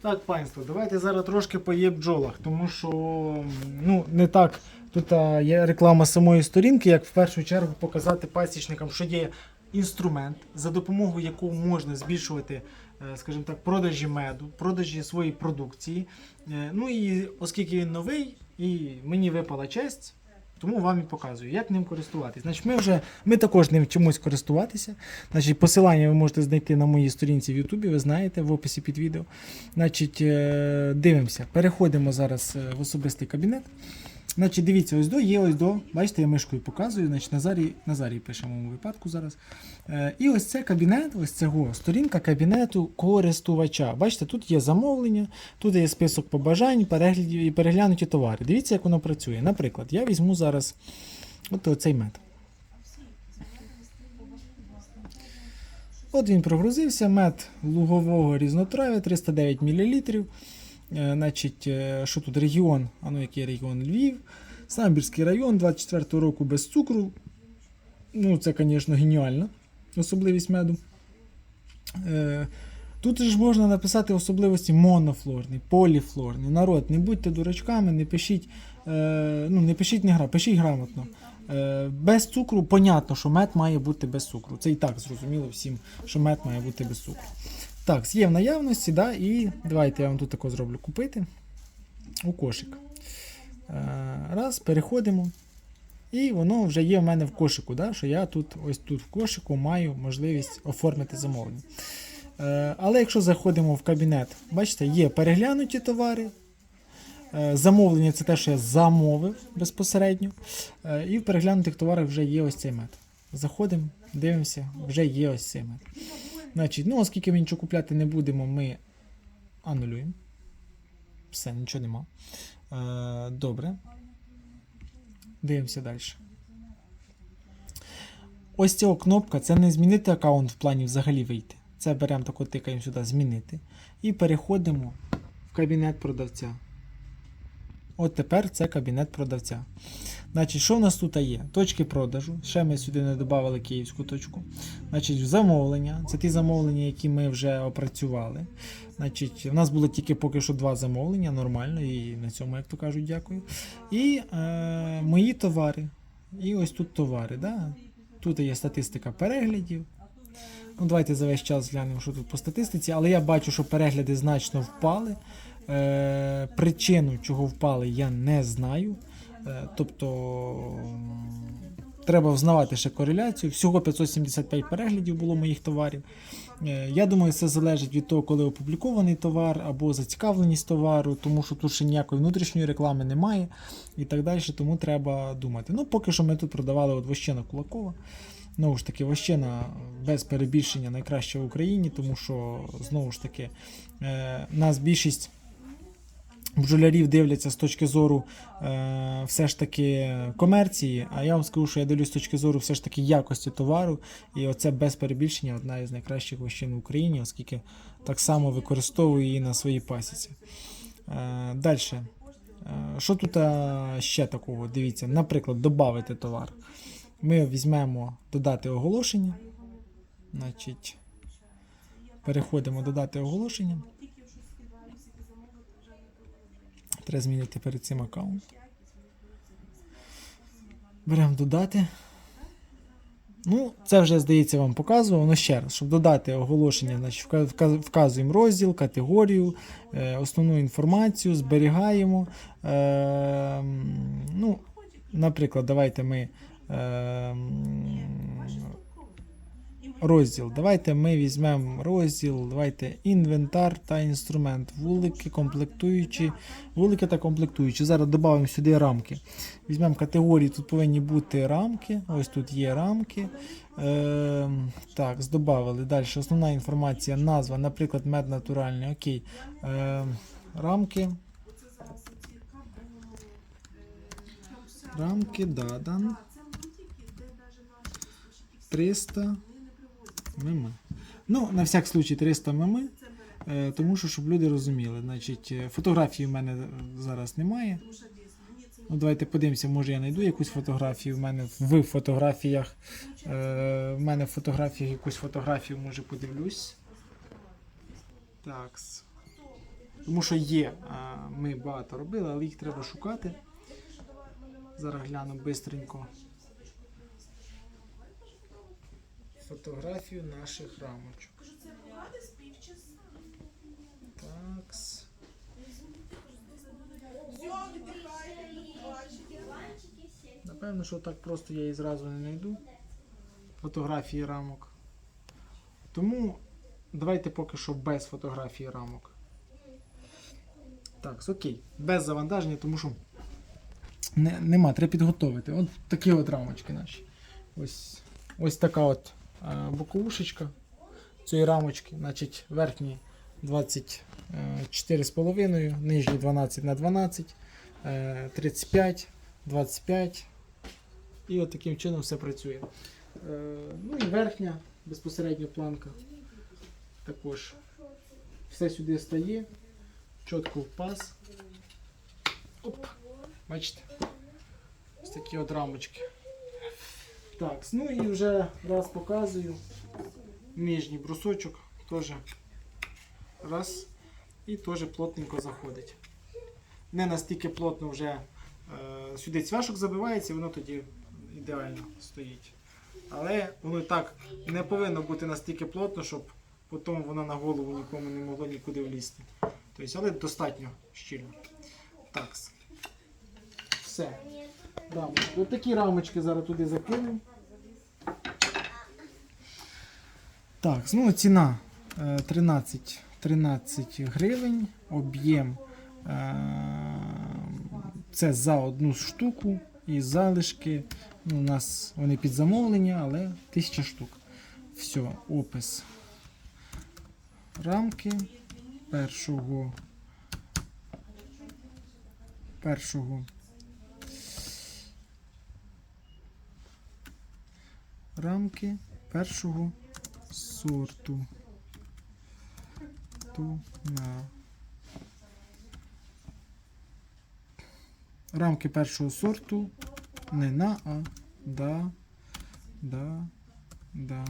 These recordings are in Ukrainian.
Так, панство, давайте зараз трошки по є бджолах, тому що ну, не так тут є реклама самої сторінки, як в першу чергу показати пасічникам, що є інструмент, за допомогою якого можна збільшувати, е, скажімо так, продажі меду, продажі своєї продукції. Е, Ну і оскільки він новий, і мені випала честь. Тому вам і показую, як ним користуватися. Значить, ми вже ми також ним чомусь користуватися. Значить, посилання ви можете знайти на моїй сторінці в Ютубі, ви знаєте, в описі під відео. Значить, е, дивимося. Переходимо зараз е, в особистий кабінет. Значить, дивіться, ось до є ось до. Бачите, я мишкою показую. Значить, Назарій, Назарій пише в моєму випадку зараз. Е, і ось це кабінет, ось цього сторінка кабінету користувача. Бачите, тут є замовлення, тут є список побажань, переглядів і переглянуті товари. Дивіться, як воно працює. Наприклад, я візьму зараз от оцей мед. От він прогрузився, мед лугового різнотрав'я 309 мл. Е, значить, е, що тут регіон? А ну який регіон Львів. Самбірський район 24 року без цукру. Ну, це, звісно, геніальна особливість меду. Е, Тут ж можна написати особливості монофлорний, поліфлорний. Народ, не будьте дурачками, не пишіть, ну, не пишіть не гра, пишіть грамотно. Без цукру, понятно, що мед має бути без цукру. Це і так зрозуміло всім, що мед має бути без цукру. Так, є в наявності, да, і давайте я вам тут тако зроблю купити у кошик. Е, раз, переходимо. І воно вже є в мене в кошику, да, що я тут ось тут в кошику маю можливість оформити замовлення. Е, але якщо заходимо в кабінет, бачите, є переглянуті товари. Е, замовлення це те, що я замовив безпосередньо. І в переглянутих товарах вже є ось цей мед. Заходимо, дивимося, вже є ось цей мед. Значить, ну, оскільки ми нічого купляти не будемо, ми анулюємо. Все, нічого нема. Е, добре. Дивимося далі. Ось ця кнопка це не змінити аккаунт в плані взагалі вийти. Це беремо тако тикаємо сюди змінити. І переходимо в кабінет продавця. От тепер це кабінет продавця. Значить, що в нас тут є? Точки продажу. Ще ми сюди не додали київську точку. Значить, замовлення. Це ті замовлення, які ми вже опрацювали. Значить, у нас було тільки поки що два замовлення, нормально, і на цьому, як то кажуть, дякую. І е, мої товари. І ось тут товари. Да? Тут є статистика переглядів. Ну, Давайте за весь час глянемо, що тут по статистиці, але я бачу, що перегляди значно впали. Е, причину, чого впали, я не знаю. Е, тобто треба взнавати ще кореляцію. Всього 575 переглядів було моїх товарів. Е, я думаю, це залежить від того, коли опублікований товар або зацікавленість товару, тому що тут ще ніякої внутрішньої реклами немає і так далі, тому треба думати. Ну, поки що ми тут продавали от Вощена Кулакова. Знову ж таки, Вощена без перебільшення найкраща в Україні, тому що знову ж таки е, нас більшість бджолярів дивляться з точки зору е, все ж таки комерції, а я вам скажу, що я дивлюсь з точки зору все ж таки якості товару. І оце без перебільшення одна із найкращих вощин в Україні, оскільки так само використовую її на своїй пасіці. Е, Далі. Що тут е, ще такого? Дивіться, наприклад, додати товар. Ми візьмемо додати оголошення. Значить, переходимо додати оголошення. Треба змінити перед цим аккаунт. Беремо додати. Ну, це вже, здається, вам показував. Ну, ще раз, щоб додати оголошення, значить, вка- вка- вказуємо розділ, категорію, е, основну інформацію, зберігаємо. Е, ну, наприклад, давайте ми. Розділ. Давайте ми візьмемо розділ, давайте інвентар та інструмент, вулики, комплектуючі, вулики та комплектуючі. Зараз додамо сюди рамки. Візьмемо категорії, тут повинні бути рамки. Ось тут є рамки. Е, так, здобавили. Далі основна інформація, назва, наприклад, мед натуральний. Окей. Е, рамки. Рамки, Дадан. 300 мм. Ну, на всяк случай 300 мм. е, Тому що, щоб люди розуміли. Значить, е, фотографії в мене зараз немає. Ну, давайте подивимося, може я знайду якусь фотографію. В мене в фотографіях. Е, в мене в фотографіях якусь фотографію може подивлюсь. Так. Тому що є, ми багато робили, але їх треба шукати. Зараз гляну бистренько. Фотографію наших рамочок. Такс. Напевно, що так просто я і зразу не знайду. Фотографії рамок. Тому давайте поки що без фотографії рамок. Так, окей. Без завантаження, тому що не, нема, треба підготовити. От такі от рамочки наші. Ось, ось така от боковушечка цієї рамочки. Значить, верхні 24,5, нижні 12 на 12, е, 35, 25. І от таким чином все працює. Е, Ну і верхня безпосередньо планка. Також все сюди стає. Чітко в паз. Оп. Бачите? Ось такі от рамочки. Так, ну і вже раз показую. Нижній брусочок теж раз. І теж плотненько заходить. Не настільки плотно вже е, сюди цвяшок забивається, воно тоді ідеально стоїть. Але воно так не повинно бути настільки плотно, щоб потім воно на голову нікому не могло нікуди влізти. Тобто, але достатньо щільно. Так. Все. Рамочки. Ось такі рамочки зараз туди закинемо. Так, ну ціна е, 13, 13 гривень, об'єм е, це за одну штуку і залишки. Ну, у нас вони під замовлення, але 1000 штук. Все, опис рамки першого першого рамки першого сорту. Ту на рамки першого сорту не на, а да, да, да,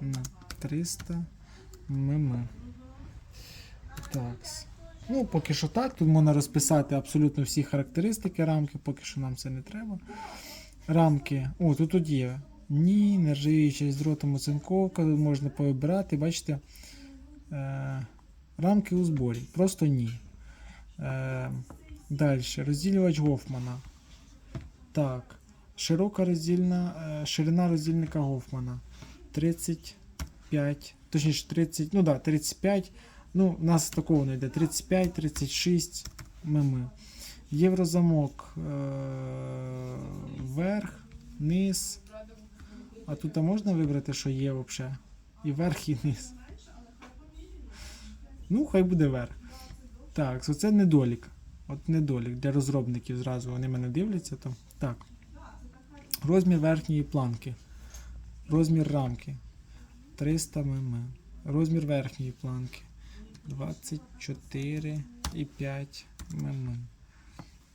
на 300 мм. Так. Ну, поки що так. Тут можна розписати абсолютно всі характеристики рамки, поки що нам це не треба. Рамки. О, тут тут є. Ні, нержавіюча з дротом оцинковка, можна повибирати, бачите. Е, рамки у зборі. Просто ні. Е, Далі. Розділювач Гофмана. Так. Широка роздільна, е, ширина роздільника Гофмана. 35, точніше 30, ну да, 35. Ну, у нас такого не йде. 35, 36 мм. Єврозамок е- вверх, низ. А тут можна вибрати, що є взагалі? І верх, і низ. Ну, хай буде верх. Так, це недолік. От недолік для розробників зразу вони мене дивляться. То. Так. Розмір верхньої планки. Розмір рамки 300 мм. Розмір верхньої планки 24,5 мм.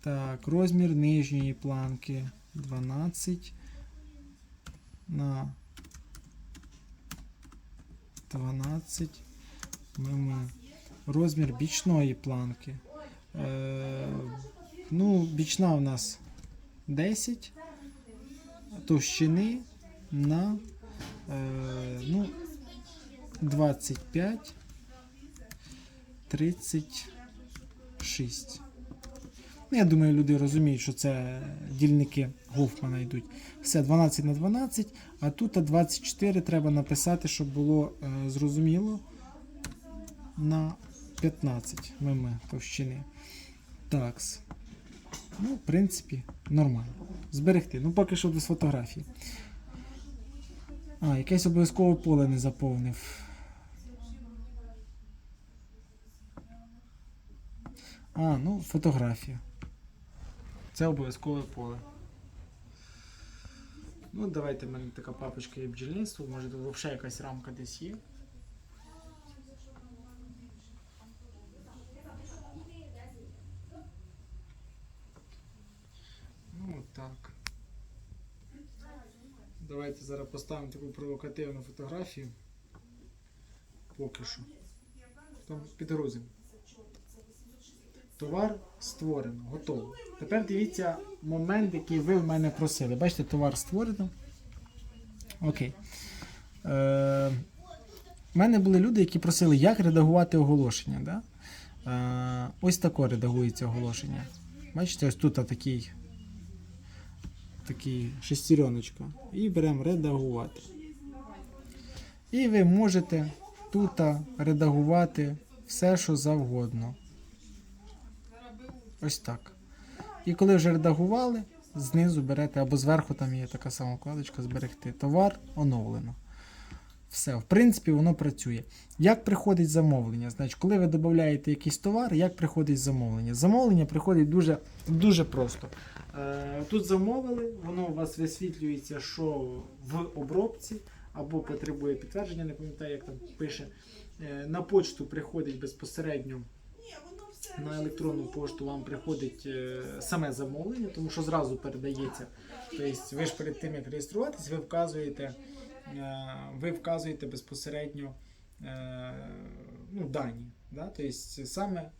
Так, розмір нижньої планки 12 на 12 мм. Розмір бічної планки. Е, ну, бічна у нас 10 товщини на е, ну, 25 36. Ну, я думаю, люди розуміють, що це дільники Гофмана йдуть. Все 12 на 12, а тут 24 треба написати, щоб було е, зрозуміло на 15 мм товщини. Такс. Ну, в принципі, нормально. Зберегти. Ну, поки що без фотографії. А, якесь обов'язкове поле не заповнив. А, ну, фотографія. Це обов'язкове поле. Ну, давайте в мене така папочка є бджільництво. Може тут взагалі якась рамка десь є. Ну, так. Давайте зараз поставимо таку провокативну фотографію. Поки що. Потім підгрузимо. Товар створено, готово. Тепер дивіться момент, який ви в мене просили. Бачите, товар створено. Окей. Е, у мене були люди, які просили, як редагувати оголошення. Да? Е, ось тако редагується оголошення. Бачите, ось тут такий, такий шестереночка. І беремо редагувати. І ви можете тут редагувати все, що завгодно. Ось так. І коли вже редагували, знизу берете або зверху там є така сама вкладочка зберегти. Товар оновлено. Все, в принципі, воно працює. Як приходить замовлення? Значить, коли ви додаєте якийсь товар, як приходить замовлення? Замовлення приходить дуже, дуже просто. Е, тут замовили, воно у вас висвітлюється, що в обробці, або потребує підтвердження, не пам'ятаю, як там пише. Е, на почту приходить безпосередньо на електронну пошту вам приходить е, саме замовлення, тому що зразу передається. Тобто ви ж перед тим, як реєструватись, ви вказуєте, е, ви вказуєте безпосередньо е, ну, дані. Да? Тобто саме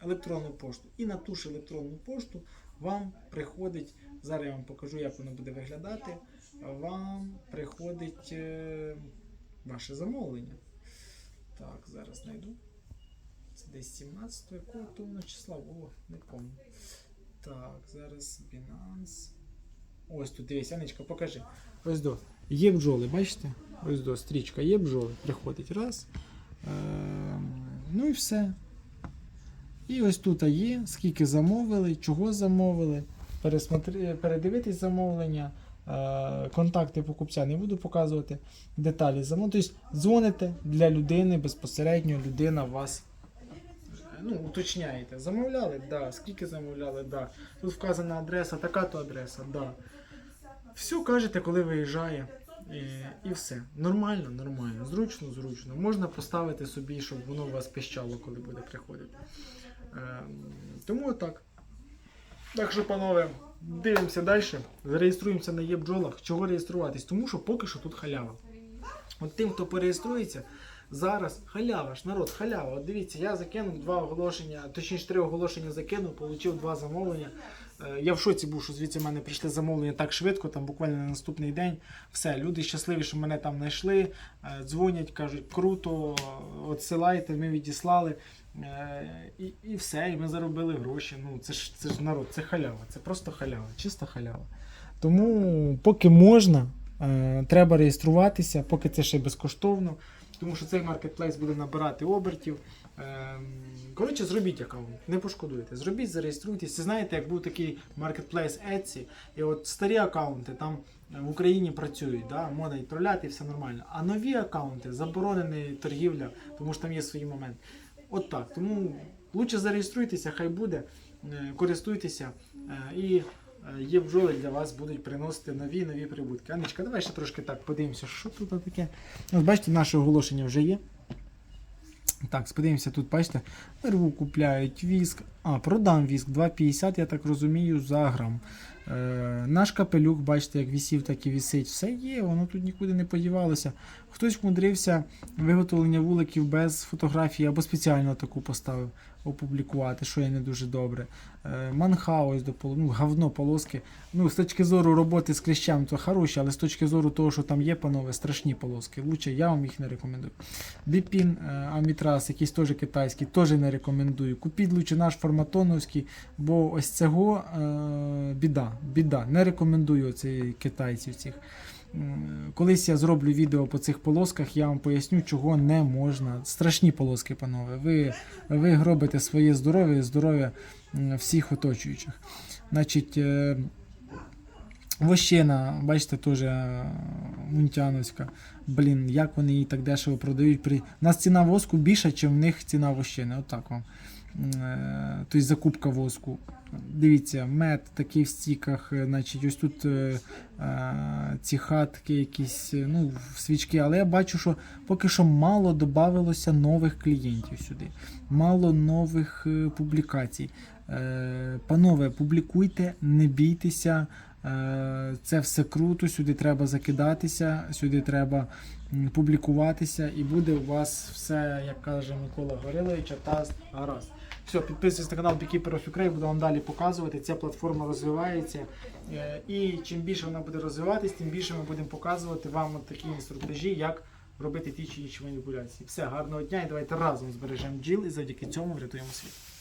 електронну пошту. І на ту ж електронну пошту вам приходить, зараз я вам покажу, як воно буде виглядати. Вам приходить ваше замовлення. Так, зараз знайду. Десь 17 якого то числа було, не пам'ятаю. Так, зараз Binance. Ось тут дивись, Анечка, покажи. Ось до. Є бджоли, бачите? Ось до стрічка, є бджоли. Приходить раз. Ем, ну і все. І ось тут є, скільки замовили, чого замовили, пересмотри, передивитись замовлення, е, контакти покупця не буду показувати, деталі замовлення. Тобто дзвоните для людини безпосередньо, людина вас ну, уточняєте. Замовляли? Да. Скільки замовляли? Да. Тут вказана адреса, така то адреса, да. Все кажете, коли виїжджає. І, і все. Нормально, нормально. Зручно, зручно. Можна поставити собі, щоб воно у вас пищало, коли буде приходити. Ем, тому так. Так що, панове, дивимося далі. Зареєструємося на єбджолах. Чого реєструватись? Тому що поки що тут халява. От тим, хто пореєструється, зараз халява ж, народ, халява. От дивіться, я закинув два оголошення, точніше три оголошення закинув, отримав два замовлення. Е, Я в шоці був, що звідси в мене прийшли замовлення так швидко, там буквально на наступний день. Все, люди щасливі, що мене там знайшли, е, дзвонять, кажуть, круто, отсилайте, ми відіслали. Е, І, і все, і ми заробили гроші. Ну, це ж це ж народ, це халява, це просто халява, чиста халява. Тому поки можна, треба реєструватися, поки це ще безкоштовно, тому що цей маркетплейс буде набирати обертів. Ем, Коротше, зробіть аккаунт, не пошкодуйте. Зробіть, зареєструйтесь. Це знаєте, як був такий маркетплейс Etsy, і от старі аккаунти там е, в Україні працюють, да, можна відправляти і все нормально. А нові аккаунти заборонені торгівля, тому що там є свої моменти. От так. Тому лучше зареєструйтеся, хай буде, е, користуйтеся е, і є бджоли для вас будуть приносити нові нові прибутки. Анечка, давай ще трошки так подивимося, що тут таке. От бачите, наше оголошення вже є. Так, подивимося, тут бачите, рву купляють віск. А, продам віск 2,50, я так розумію, за грам. Е, наш капелюк, бачите, як вісів, так і вісить. Все є, воно тут нікуди не подівалося. Хтось вмудрився виготовлення вуликів без фотографії або спеціально таку поставив опублікувати, що є не дуже добре. Е, манха, ось до полу, ну, говно полоски. Ну, з точки зору роботи з кліщами, то хороші, але з точки зору того, що там є, панове, страшні полоски. Лучше я вам їх не рекомендую. Біпін, е, Амітрас, якийсь теж китайський, теж не рекомендую. Купіть лучше наш форматоновський, бо ось цього е, біда, біда. Не рекомендую оцей китайців цих. М, Колись я зроблю відео по цих полосках, я вам поясню, чого не можна. Страшні полоски, панове. Ви, ви гробите своє здоров'я і здоров'я всіх оточуючих. Значить, е, вощина, бачите, теж е, мунтяновська. Блін, як вони її так дешево продають. У нас ціна воску більша, ніж в них ціна вощини. Отак вам. Тобто закупка воску. Дивіться, мед такий в стіках, е, значить, ось тут е, е, ці хатки, якісь ну, свічки. Але я бачу, що поки що мало додавалося нових клієнтів сюди, мало нових публікацій. Панове, публікуйте, не бійтеся. Це все круто, сюди треба закидатися, сюди треба публікуватися, і буде у вас все, як каже Микола Горилович, та гаразд. Все, підписуйтесь на канал Beekeeper Ukraine, буду вам далі показувати. Ця платформа розвивається. Е, І чим більше вона буде розвиватись, тим більше ми будемо показувати вам такі інструктажі, як робити ті чи інші маніпуляції. Все, гарного дня і давайте разом збережемо джіл і завдяки цьому врятуємо світ.